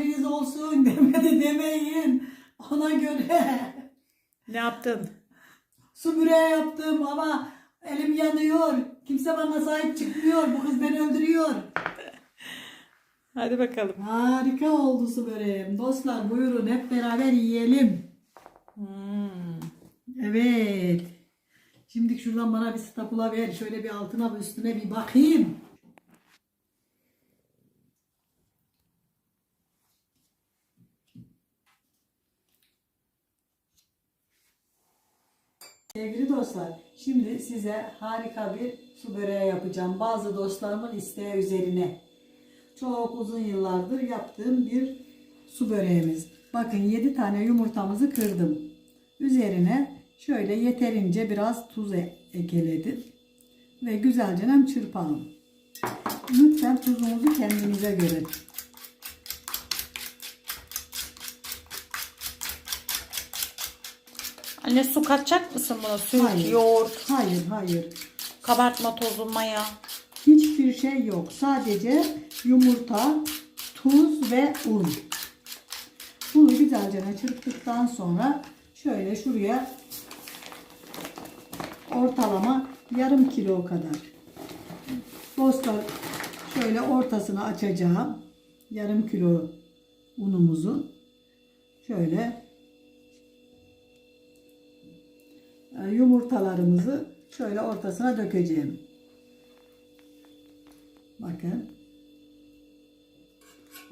Biz olsun demedi demeyin. Ona göre. Ne yaptın? Su böreği yaptım ama elim yanıyor. Kimse bana sahip çıkmıyor. Bu kız beni öldürüyor. Hadi bakalım. Harika oldu su böreğim. Dostlar buyurun hep beraber yiyelim. Hmm. Evet. Şimdi şuradan bana bir stapula ver. Şöyle bir altına bir üstüne bir bakayım. Sevgili dostlar, şimdi size harika bir su böreği yapacağım. Bazı dostlarımın isteği üzerine. Çok uzun yıllardır yaptığım bir su böreğimiz. Bakın 7 tane yumurtamızı kırdım. Üzerine şöyle yeterince biraz tuz e- ekledim. Ve güzelce çırpalım. Lütfen tuzumuzu kendinize göre. Anne su katacak mısın buna? Süt, Hayır. yoğurt, Hayır, hayır. kabartma tozu, maya. Hiçbir şey yok. Sadece yumurta, tuz ve un. Bunu güzelce çırptıktan sonra şöyle şuraya ortalama yarım kilo kadar. Dostlar şöyle ortasını açacağım. Yarım kilo unumuzu şöyle yumurtalarımızı şöyle ortasına dökeceğim. Bakın.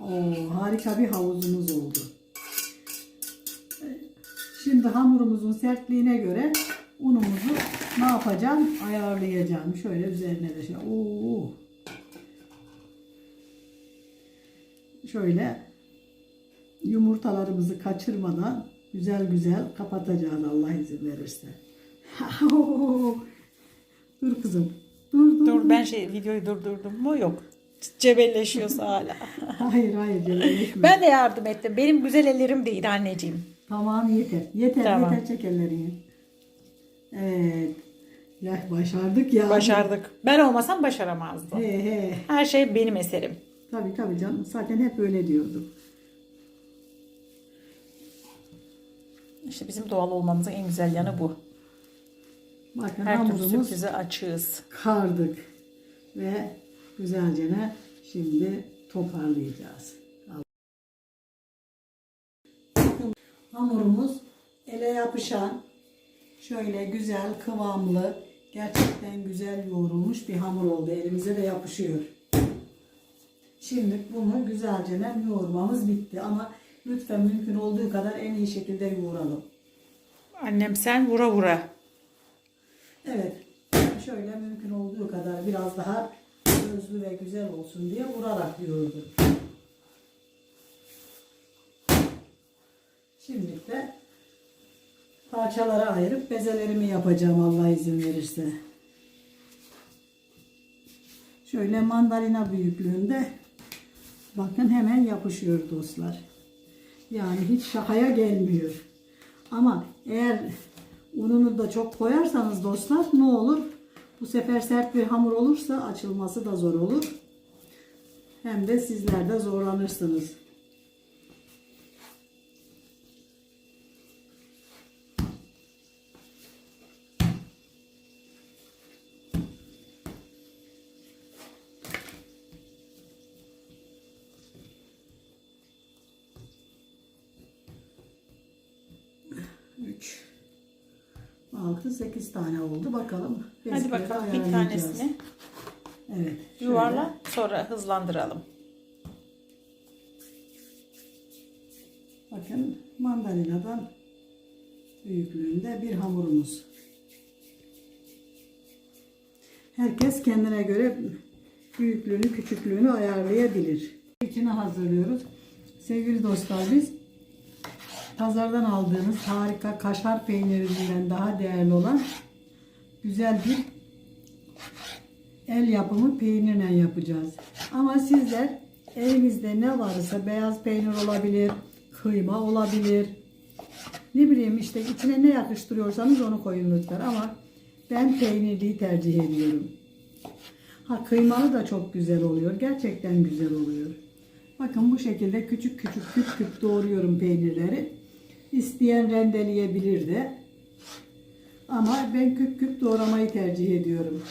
Oo, harika bir havuzumuz oldu. Şimdi hamurumuzun sertliğine göre unumuzu ne yapacağım? Ayarlayacağım. Şöyle üzerine de şöyle. Oo. Şöyle yumurtalarımızı kaçırmadan güzel güzel kapatacağız Allah izin verirse. dur kızım. Dur dur. Dur ben şey videoyu durdurdum mu? Yok. Cebelleşiyorsa hala. Hayır hayır cebelleşme. ben de yardım ettim. Benim güzel ellerim değil anneciğim. Tamam yeter. Yeter Tamam. yeter çek ellerini. Evet. Ya başardık ya. Başardık. Ben olmasam başaramazdım. He he. Her şey benim eserim. Tabii tabii canım. Zaten hep öyle diyordum. İşte bizim doğal olmamızın en güzel yanı bu. Bakın Her türlü hamurumuz sürprize açığız. kardık. Ve güzelce ne şimdi toparlayacağız. Bakın hamurumuz ele yapışan şöyle güzel kıvamlı gerçekten güzel yoğrulmuş bir hamur oldu. Elimize de yapışıyor. Şimdi bunu güzelce ne yoğurmamız bitti ama lütfen mümkün olduğu kadar en iyi şekilde yoğuralım. Annem sen vura vura. Evet. Şöyle mümkün olduğu kadar biraz daha özlü ve güzel olsun diye vurarak yoğurdum. Şimdi de parçalara ayırıp bezelerimi yapacağım Allah izin verirse. Şöyle mandalina büyüklüğünde bakın hemen yapışıyor dostlar. Yani hiç şakaya gelmiyor. Ama eğer ununu da çok koyarsanız dostlar ne olur? Bu sefer sert bir hamur olursa açılması da zor olur. Hem de sizler de zorlanırsınız. Üç. 6 8 tane oldu. Bakalım. Hadi bakalım bir tanesini Evet. şöyle. yuvarla sonra hızlandıralım. Bakın mandalinadan büyüklüğünde bir hamurumuz. Herkes kendine göre büyüklüğünü, küçüklüğünü ayarlayabilir. İçini hazırlıyoruz. Sevgili dostlar biz pazardan aldığımız harika kaşar peynirinden daha değerli olan güzel bir el yapımı peynirle yapacağız. Ama sizler evinizde ne varsa beyaz peynir olabilir, kıyma olabilir. Ne bileyim işte içine ne yakıştırıyorsanız onu koyun lütfen ama ben peynirliyi tercih ediyorum. Ha kıymalı da çok güzel oluyor. Gerçekten güzel oluyor. Bakın bu şekilde küçük küçük küp küp doğruyorum peynirleri. İsteyen rendeleyebilir de. Ama ben küp küp doğramayı tercih ediyorum.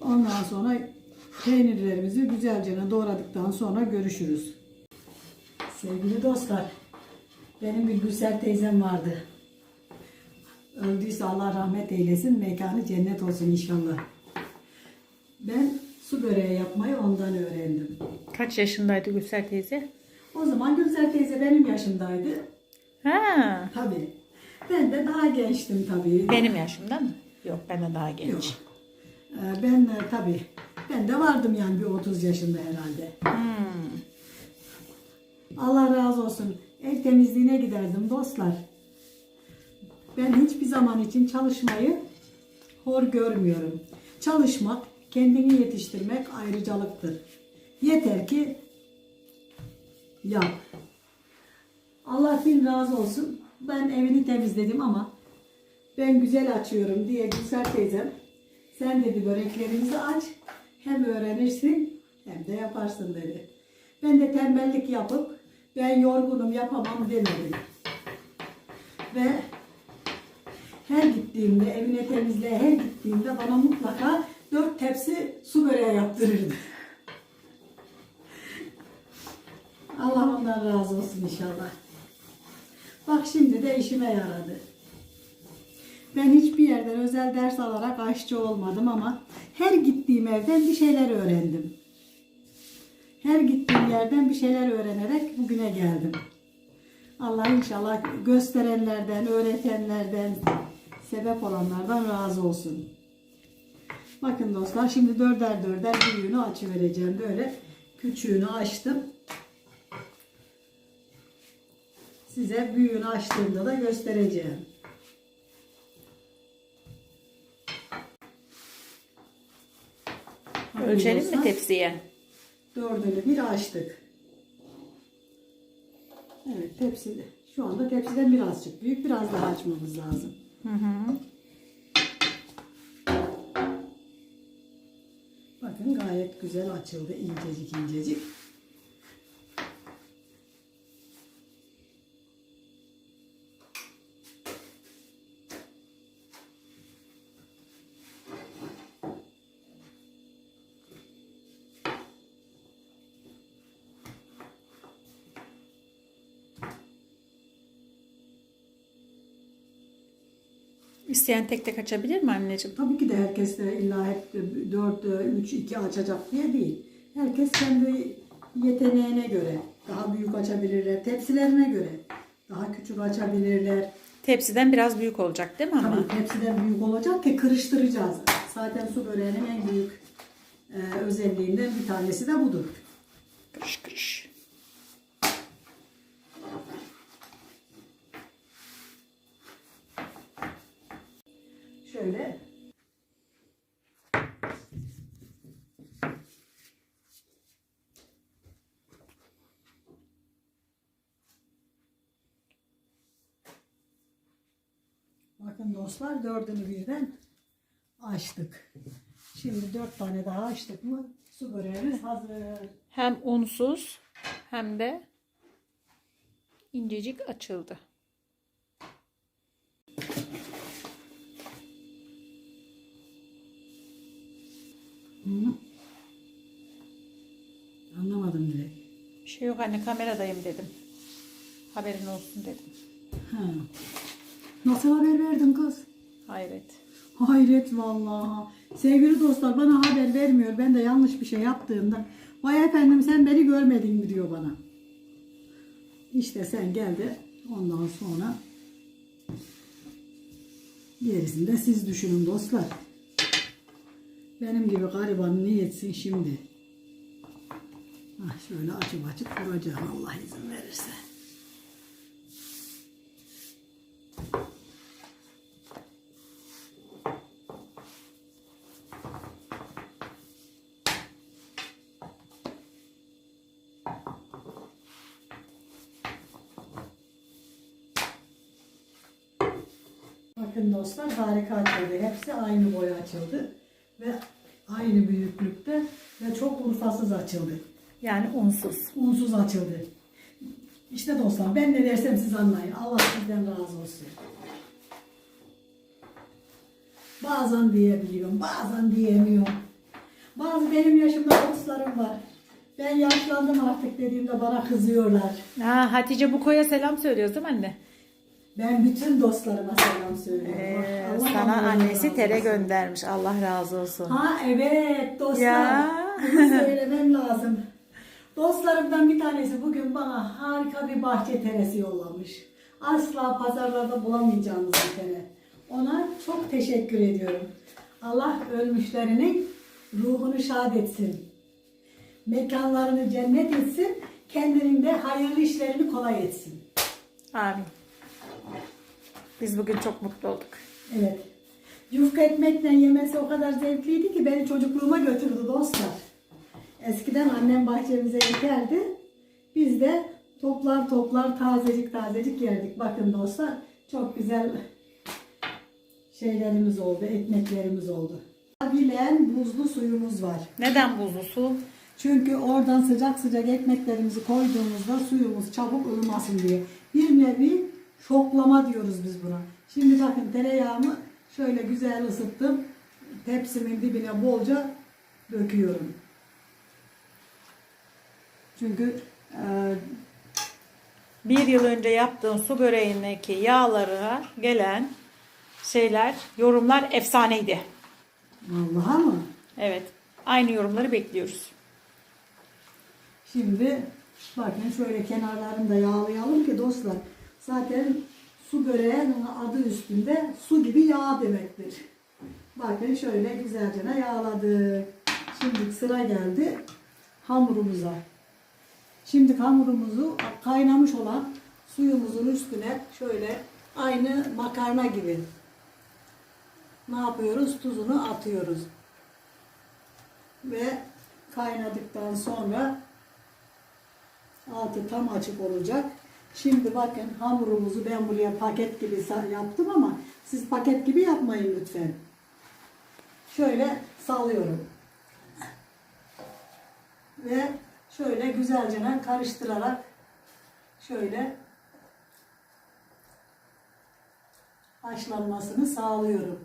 Ondan sonra peynirlerimizi güzelce doğradıktan sonra görüşürüz. Sevgili dostlar, benim bir Gülser teyzem vardı. Öldüyse Allah rahmet eylesin, mekanı cennet olsun inşallah. Ben su böreği yapmayı ondan öğrendim. Kaç yaşındaydı Gülser teyze? O zaman Gülser teyze benim yaşımdaydı. Ha, Tabii. Ben de daha gençtim tabii. benim yaşımda mı? Yok benden daha genç. Yok. Ee, Ben e, tabii. Ben de vardım yani bir 30 yaşında herhalde. Hmm. Allah razı olsun. Ev temizliğine giderdim dostlar. Ben hiçbir zaman için çalışmayı hor görmüyorum. Çalışmak, kendini yetiştirmek ayrıcalıktır. Yeter ki yap. Allah bin razı olsun. Ben evini temizledim ama ben güzel açıyorum diye Gülser teyzem sen dedi böreklerimizi aç hem öğrenirsin hem de yaparsın dedi. Ben de tembellik yapıp ben yorgunum yapamam demedim. Ve her gittiğimde evine temizliğe her gittiğimde bana mutlaka dört tepsi su böreği yaptırırdı. Allah ondan razı olsun inşallah. Bak şimdi de işime yaradı. Ben hiçbir yerden özel ders alarak aşçı olmadım ama her gittiğim evden bir şeyler öğrendim. Her gittiğim yerden bir şeyler öğrenerek bugüne geldim. Allah inşallah gösterenlerden, öğretenlerden, sebep olanlardan razı olsun. Bakın dostlar şimdi dörder dörder büyüğünü açıvereceğim. Böyle küçüğünü açtım. Size büyüğünü açtığımda da göstereceğim. Ölçelim mi tepsiye? Dördünü bir açtık. Evet tepsi. Şu anda tepsiden birazcık büyük. Biraz daha açmamız lazım. Hı hı. Bakın gayet güzel açıldı. incecik incecik. İsteyen tek tek açabilir mi anneciğim? Tabii ki de herkes de illa hep 4, 3, 2 açacak diye değil. Herkes kendi yeteneğine göre daha büyük açabilirler. Tepsilerine göre daha küçük açabilirler. Tepsiden biraz büyük olacak değil mi ama? Tabii tepsiden büyük olacak ki kırıştıracağız. Zaten su böreğinin en büyük e, özelliğinden bir tanesi de budur. Kırış kırış. Şöyle Bakın dostlar dördünü birden açtık. Şimdi dört tane daha açtık mı su böreğimiz hazır. Hem unsuz hem de incecik açıldı. Hı. Anlamadım bile. Bir şey yok anne kameradayım dedim. Haberin olsun dedim. Ha. Nasıl haber verdin kız? Hayret. Hayret vallahi. Sevgili dostlar bana haber vermiyor. Ben de yanlış bir şey yaptığımda vay efendim sen beni görmedin mi diyor bana. İşte sen geldi. Ondan sonra gerisini de siz düşünün dostlar. Benim gibi garibanı ne yetsin şimdi? Ah şöyle açıp açıp vuracağım Allah izin verirse. Bakın dostlar harika açıldı. Hepsi aynı boy açıldı. Ve aynı büyüklükte ve çok urfasız açıldı. Yani unsuz. Unsuz açıldı. İşte dostlar ben ne dersem siz anlayın. Allah sizden razı olsun. Bazen diyebiliyorum, bazen diyemiyorum. Bazı benim yaşımda dostlarım var. Ben yaşlandım artık dediğimde bana kızıyorlar. Ha, Hatice Buko'ya selam söylüyoruz değil mi anne? Ben bütün dostlarıma selam söylüyorum. Ee, Allah sana annesi razı tere olsun. göndermiş. Allah razı olsun. Ha evet dostlar. Ya. Bunu söylemem lazım. Dostlarımdan bir tanesi bugün bana harika bir bahçe teresi yollamış. Asla pazarlarda bulamayacağınız bir tere. Ona çok teşekkür ediyorum. Allah ölmüşlerinin ruhunu şad etsin. Mekanlarını cennet etsin. Kendinin de hayırlı işlerini kolay etsin. Amin. Biz bugün çok mutlu olduk. Evet. Yufka ekmekle yemesi o kadar zevkliydi ki beni çocukluğuma götürdü dostlar. Eskiden annem bahçemize ekerdi. Biz de toplar toplar tazecik tazecik yerdik. Bakın dostlar çok güzel şeylerimiz oldu, ekmeklerimiz oldu. Bilen buzlu suyumuz var. Neden buzlu su? Çünkü oradan sıcak sıcak ekmeklerimizi koyduğumuzda suyumuz çabuk ılımasın diye. Bir nevi şoklama diyoruz biz buna. Şimdi bakın tereyağımı şöyle güzel ısıttım. Tepsimin dibine bolca döküyorum. Çünkü e, Bir yıl önce yaptığın su böreğindeki yağlara gelen şeyler, yorumlar efsaneydi. vallahi mı? Evet. Aynı yorumları bekliyoruz. Şimdi bakın şöyle kenarlarını da yağlayalım ki dostlar. Zaten su böreğinin adı üstünde su gibi yağ demektir. Bakın şöyle güzelce yağladık. Şimdi sıra geldi hamurumuza. Şimdi hamurumuzu kaynamış olan suyumuzun üstüne şöyle aynı makarna gibi ne yapıyoruz? Tuzunu atıyoruz. Ve kaynadıktan sonra altı tam açık olacak. Şimdi bakın hamurumuzu ben buraya paket gibi yaptım ama siz paket gibi yapmayın lütfen. Şöyle salıyorum. Ve şöyle güzelce karıştırarak şöyle haşlanmasını sağlıyorum.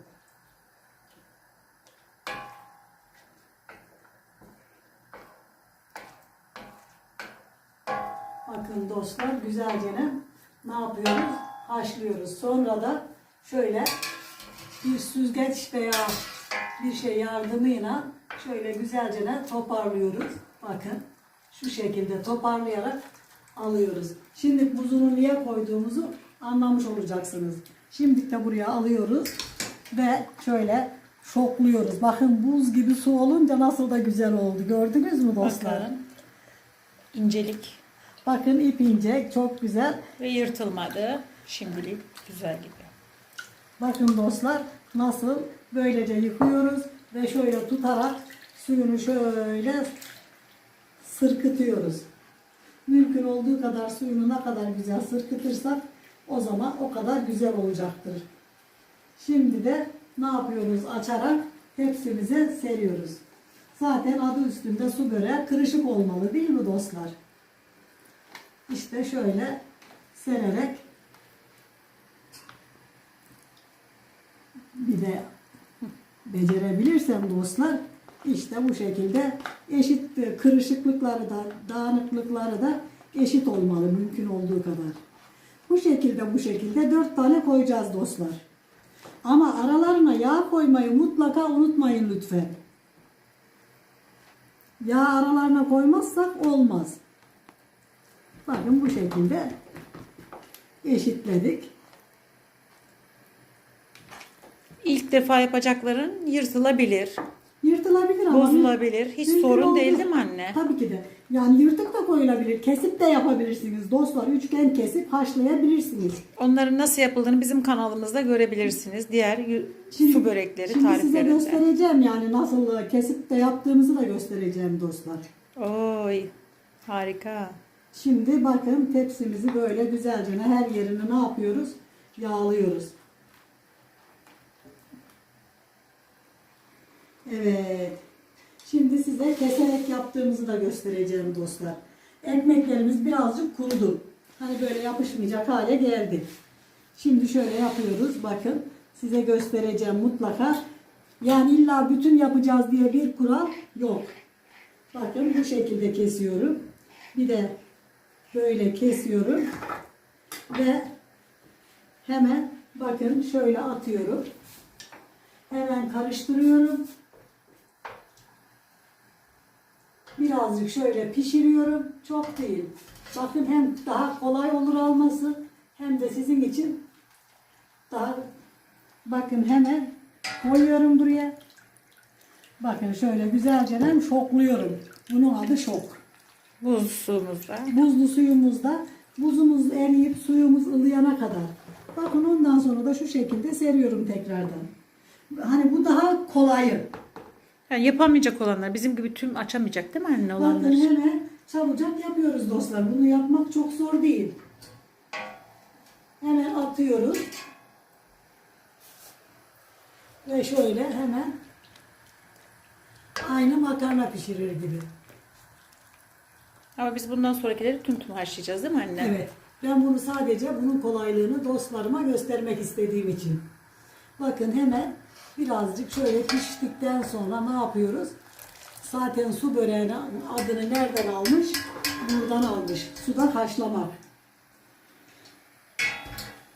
Bakın dostlar güzelce ne yapıyoruz? Haşlıyoruz. Sonra da şöyle bir süzgeç veya bir şey yardımıyla şöyle güzelce toparlıyoruz. Bakın şu şekilde toparlayarak alıyoruz. Şimdi buzunu niye koyduğumuzu anlamış olacaksınız. Şimdi de buraya alıyoruz ve şöyle şokluyoruz. Bakın buz gibi su olunca nasıl da güzel oldu. Gördünüz mü dostlar? Bakın. İncelik Bakın ip ince, çok güzel. ve yırtılmadı. Şimdilik güzel gibi. Bakın dostlar nasıl böylece yıkıyoruz ve şöyle tutarak suyunu şöyle sırkıtıyoruz. Mümkün olduğu kadar suyunu ne kadar güzel sırkıtırsak o zaman o kadar güzel olacaktır. Şimdi de ne yapıyoruz? Açarak tepsimize seriyoruz. Zaten adı üstünde su böreği kırışık olmalı değil mi dostlar? İşte şöyle sererek bir de becerebilirsem dostlar işte bu şekilde eşit e, kırışıklıkları da dağınıklıkları da eşit olmalı mümkün olduğu kadar. Bu şekilde bu şekilde dört tane koyacağız dostlar. Ama aralarına yağ koymayı mutlaka unutmayın lütfen. Yağ aralarına koymazsak olmaz. Bakın bu şekilde eşitledik. İlk defa yapacakların yırtılabilir, Yırtılabilir ama bozulabilir. Hiç mümkün sorun olduğu- değil değil mi anne? Tabii ki de. Yani yırtık da koyulabilir. Kesip de yapabilirsiniz. Dostlar üçgen kesip haşlayabilirsiniz. Onların nasıl yapıldığını bizim kanalımızda görebilirsiniz. Diğer y- su börekleri Şimdi size tariflerinde. göstereceğim yani nasıl kesip de yaptığımızı da göstereceğim dostlar. Oy harika. Şimdi bakın tepsimizi böyle güzelce her yerini ne yapıyoruz? Yağlıyoruz. Evet. Şimdi size keserek yaptığımızı da göstereceğim dostlar. Ekmeklerimiz birazcık kurudu. Hani böyle yapışmayacak hale geldi. Şimdi şöyle yapıyoruz. Bakın size göstereceğim mutlaka. Yani illa bütün yapacağız diye bir kural yok. Bakın bu şekilde kesiyorum. Bir de böyle kesiyorum. Ve hemen bakın şöyle atıyorum. Hemen karıştırıyorum. Birazcık şöyle pişiriyorum. Çok değil. Bakın hem daha kolay olur alması hem de sizin için daha bakın hemen koyuyorum buraya. Bakın şöyle güzelce hem şokluyorum. Bunun adı şok. Buz suyumuzda. Buzlu suyumuzda buzumuz eriyip suyumuz ılıyana kadar. Bakın ondan sonra da şu şekilde seriyorum tekrardan. Hani bu daha kolayı. Yani yapamayacak olanlar bizim gibi tüm açamayacak değil mi anne olanlar? Bakın hemen çabucak yapıyoruz dostlar. Bunu yapmak çok zor değil. Hemen atıyoruz. Ve şöyle hemen aynı makarna pişirir gibi. Ama biz bundan sonrakileri tüm tüm haşlayacağız değil mi anne? Evet. Ben bunu sadece bunun kolaylığını dostlarıma göstermek istediğim için. Bakın hemen birazcık şöyle piştikten sonra ne yapıyoruz? Zaten su böreğinin adını nereden almış? Buradan almış. Suda haşlamak.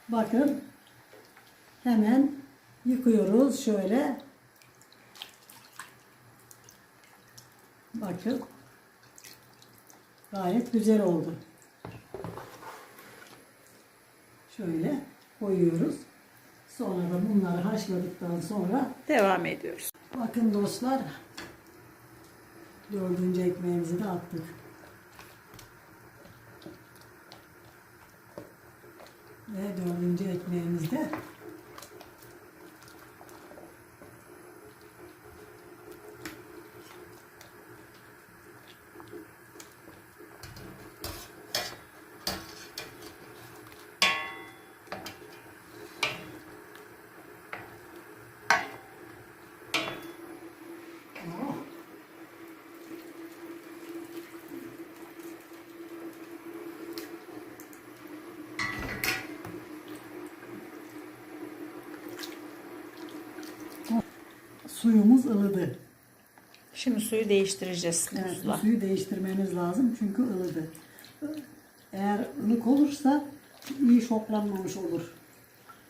Bakın hemen yıkıyoruz şöyle. Bakın gayet güzel oldu. Şöyle koyuyoruz. Sonra da bunları haşladıktan sonra Devam ediyoruz. bakın dostlar dördüncü ekmeğimizi de attık. Ve dördüncü ekmeğimiz de Suyumuz ılıdı. Şimdi suyu değiştireceğiz Evet, buzla. suyu değiştirmeniz lazım çünkü ılıdı. Eğer ılık olursa iyi şoklanmamış olur.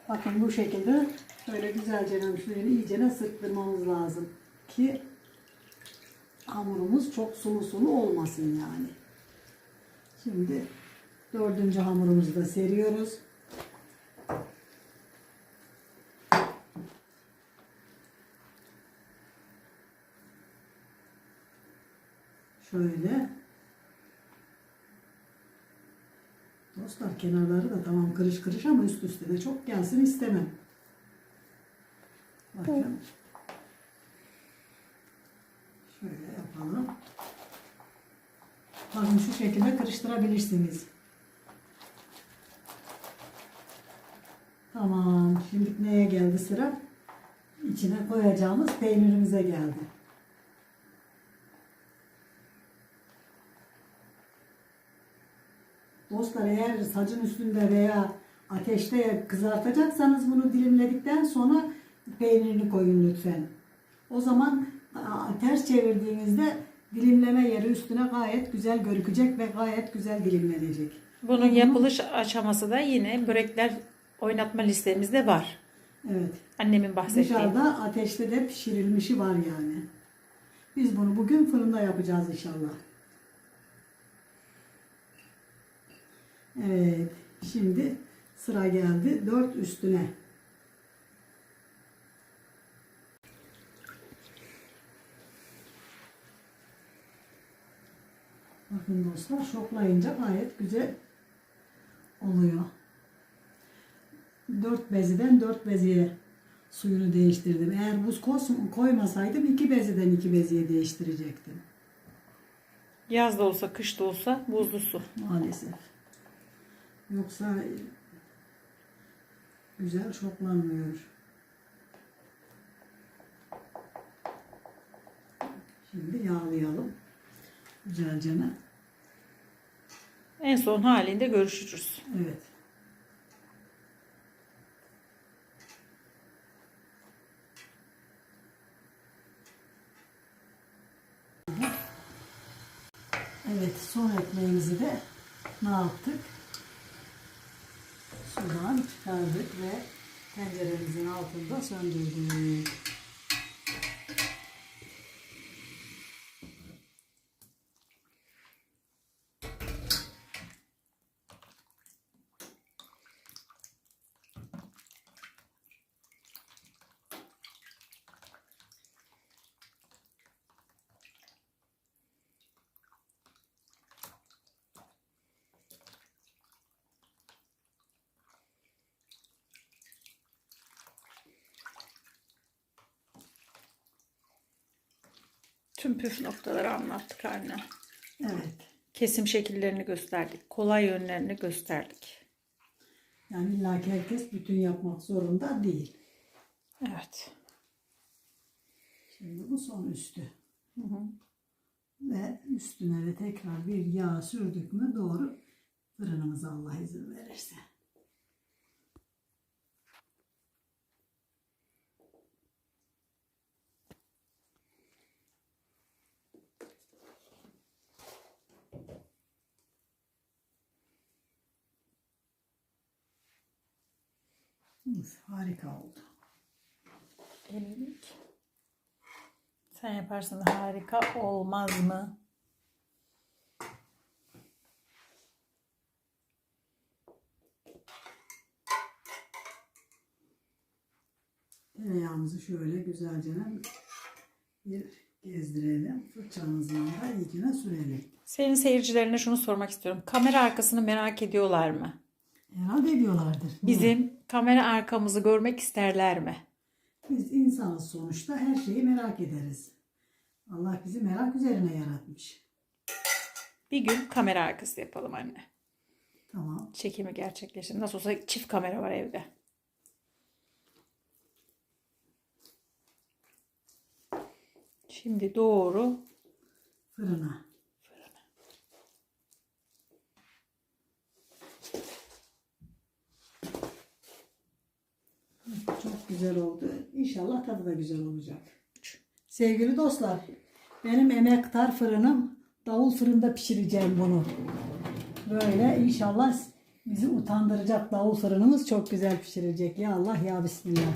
Bakın bu şekilde şöyle güzelce suyunu iyicene sıktırmamız lazım ki hamurumuz çok sulu sulu olmasın yani. Şimdi dördüncü hamurumuzu da seriyoruz. Şöyle. Dostlar kenarları da tamam kırış kırış ama üst üste de çok gelsin istemem. Bakın. Şöyle yapalım. Bakın şu şekilde karıştırabilirsiniz. Tamam. Şimdi neye geldi sıra? İçine koyacağımız peynirimize geldi. Dostlar eğer sacın üstünde veya ateşte kızartacaksanız bunu dilimledikten sonra peynirini koyun lütfen. O zaman ters çevirdiğinizde dilimleme yeri üstüne gayet güzel görükecek ve gayet güzel dilimlenecek. Bunun yapılış aşaması da yine börekler oynatma listemizde var. Evet. Annemin bahsettiği. Dışarıda ateşte de pişirilmişi var yani. Biz bunu bugün fırında yapacağız inşallah. Evet. Şimdi sıra geldi. Dört üstüne. Bakın dostlar şoklayınca gayet güzel oluyor. Dört beziden dört beziye suyunu değiştirdim. Eğer buz koymasaydım iki beziden iki beziye değiştirecektim. Yaz da olsa kış da olsa buzlu su. Maalesef. Yoksa güzel şoklanmıyor. Şimdi yağlayalım. Güzelce. En son halinde görüşürüz. Evet. Evet, son ekmeğimizi de ne yaptık? Sudan çıkardık ve tenceremizin altında söndürdük. Tüm püf noktaları anlattık anne. Evet. Kesim şekillerini gösterdik. Kolay yönlerini gösterdik. Yani illa herkes bütün yapmak zorunda değil. Evet. Şimdi bu son üstü. Ve üstüne de tekrar bir yağ sürdük mü doğru fırınımıza Allah izin verirse. Uf, harika oldu. Ellik. Sen yaparsın harika olmaz mı? Tereyağımızı şöyle güzelce bir gezdirelim. Fırçamızla da iyicene sürelim. Senin seyircilerine şunu sormak istiyorum. Kamera arkasını merak ediyorlar mı? Herhalde ediyorlardır. Bizim kamera arkamızı görmek isterler mi? Biz insanız sonuçta her şeyi merak ederiz. Allah bizi merak üzerine yaratmış. Bir gün kamera arkası yapalım anne. Tamam. Çekimi gerçekleştir. Nasıl olsa çift kamera var evde. Şimdi doğru Fırına. Çok güzel oldu. İnşallah tadı da güzel olacak. Sevgili dostlar, benim emektar fırınım davul fırında pişireceğim bunu. Böyle inşallah bizi utandıracak davul fırınımız çok güzel pişirecek. Ya Allah ya Bismillah.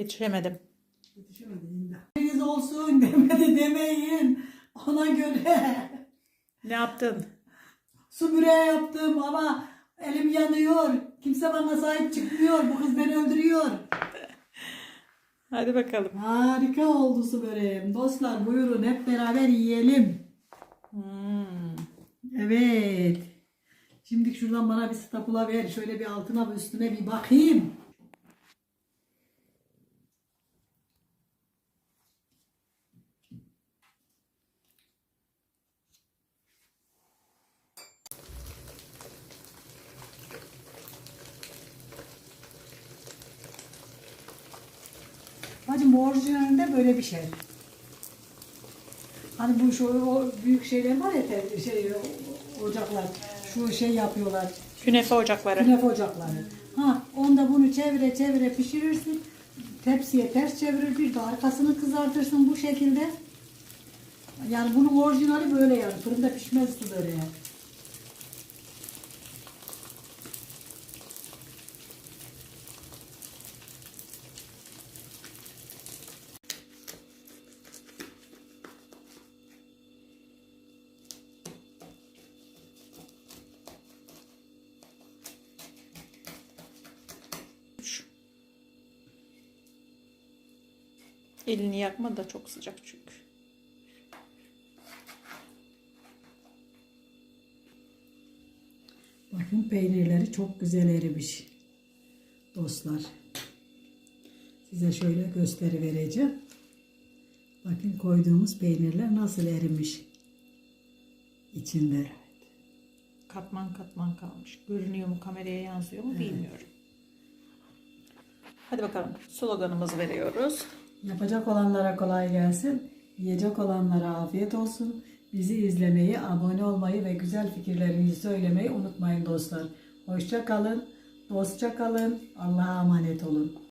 Yetişemedim. Yetişemedim de. Deniz olsun demedi demeyin. Ona göre. Ne yaptın? Su böreği yaptım ama elim yanıyor. Kimse bana sahip çıkmıyor. Bu kız beni öldürüyor. Hadi bakalım. Harika oldu su böreğim. Dostlar buyurun hep beraber yiyelim. Hmm. Evet. Şimdi şuradan bana bir stapula ver. Şöyle bir altına ve üstüne bir bakayım. Bu orijinalinde böyle bir şey. Hani bu şu o büyük şeyler var ya te- şey o- ocaklar. Şu şey yapıyorlar. Künefe ocakları. Künefe ocakları. Ha onda bunu çevire çevire pişirirsin. Tepsiye ters çevirir bir de arkasını kızartırsın bu şekilde. Yani bunun orijinali böyle yani. Fırında pişmez su böreği. Elini yakma da çok sıcak çünkü. Bakın peynirleri çok güzel erimiş. Dostlar. Size şöyle gösteri vereceğim. Bakın koyduğumuz peynirler nasıl erimiş içinde. Evet. Katman katman kalmış. Görünüyor mu kameraya yansıyor mu evet. bilmiyorum. Hadi bakalım sloganımızı veriyoruz. Yapacak olanlara kolay gelsin. Yiyecek olanlara afiyet olsun. Bizi izlemeyi, abone olmayı ve güzel fikirlerinizi söylemeyi unutmayın dostlar. Hoşça kalın, dostça kalın. Allah'a emanet olun.